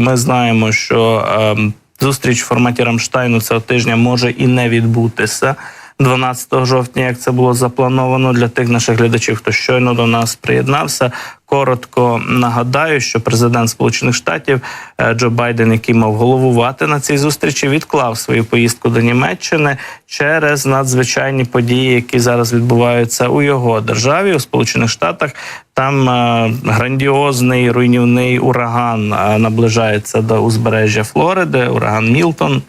ми знаємо, що ем, зустріч в форматі Рамштайну цього тижня може і не відбутися. 12 жовтня, як це було заплановано для тих наших глядачів, хто щойно до нас приєднався. Коротко нагадаю, що президент Сполучених Штатів е, Джо Байден, який мав головувати на цій зустрічі, відклав свою поїздку до Німеччини через надзвичайні події, які зараз відбуваються у його державі, у Сполучених Штатах. Там е, грандіозний руйнівний ураган е, наближається до узбережжя Флориди, ураган Мілтон.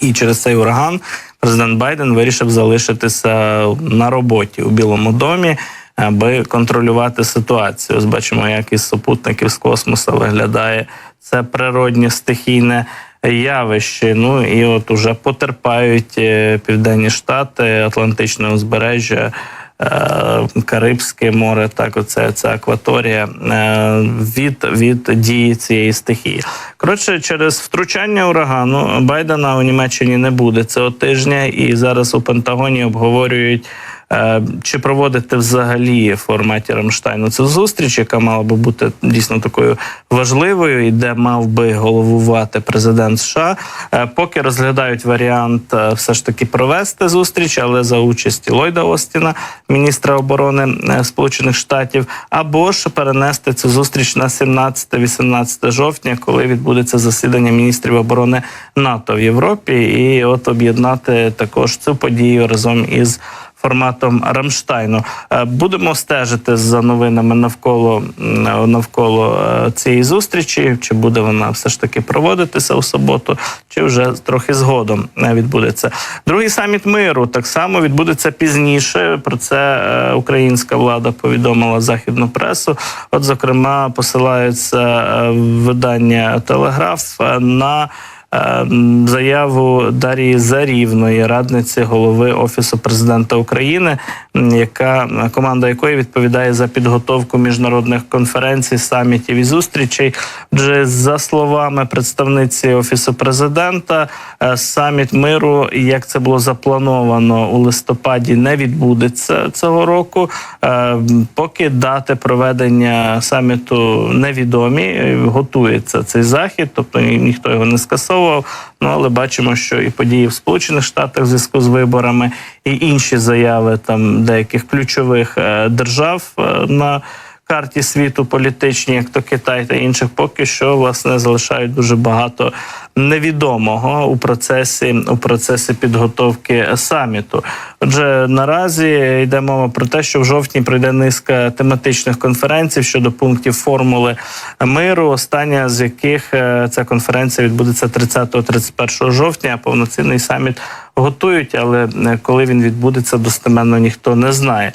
І через цей ураган президент Байден вирішив залишитися на роботі у Білому домі, аби контролювати ситуацію. Ось бачимо, як із супутників з космоса виглядає це природнє стихійне явище. Ну і от уже потерпають е, південні штати, Атлантичне узбережжя. Е, Карибське море, так оце ця акваторія е, від, від дії цієї стихії. Коротше, через втручання урагану Байдена у Німеччині не буде цього тижня, і зараз у Пентагоні обговорюють. Е, Чи проводити взагалі в форматі Рамштайну цю зустріч, яка мала би бути дійсно такою важливою, і де мав би головувати президент США, Е, поки розглядають варіант е, все ж таки провести зустріч, але за участі Ллойда Остіна, міністра оборони Сполучених Штатів, або ж перенести цю зустріч на 17-18 жовтня, коли відбудеться засідання міністрів оборони НАТО в Європі, і от об'єднати також цю подію разом із. Форматом Рамштайну Е, будемо стежити за новинами навколо навколо е, цієї зустрічі. Чи буде вона все ж таки проводитися у суботу, чи вже трохи згодом е, відбудеться. Другий саміт миру так само відбудеться пізніше. Про це українська влада повідомила західну пресу. От, зокрема, посилаються видання Телеграф на. Е, м, Заяву Дарії Зарівної, радниці голови офісу президента України, яка команда якої відповідає за підготовку міжнародних конференцій, самітів і зустрічей. Отже, за словами представниці офісу президента, е, саміт миру, як це було заплановано у листопаді, не відбудеться цього року. Е, Поки дати проведення саміту невідомі, готується цей захід, тобто ніхто його не скасовував. Ну але бачимо, що і події в Сполучених Штатах в зв'язку з виборами, і інші заяви там деяких ключових е, держав е, на карті світу політичні, як то Китай та інших, поки що власне залишають дуже багато невідомого у процесі у процесі підготовки саміту. Отже, наразі йде мова про те, що в жовтні пройде низка тематичних конференцій щодо пунктів формули миру. Остання з яких е, ця конференція відбудеться 30-31 жовтня. Повноцінний саміт готують, але е, коли він відбудеться, достеменно ніхто не знає.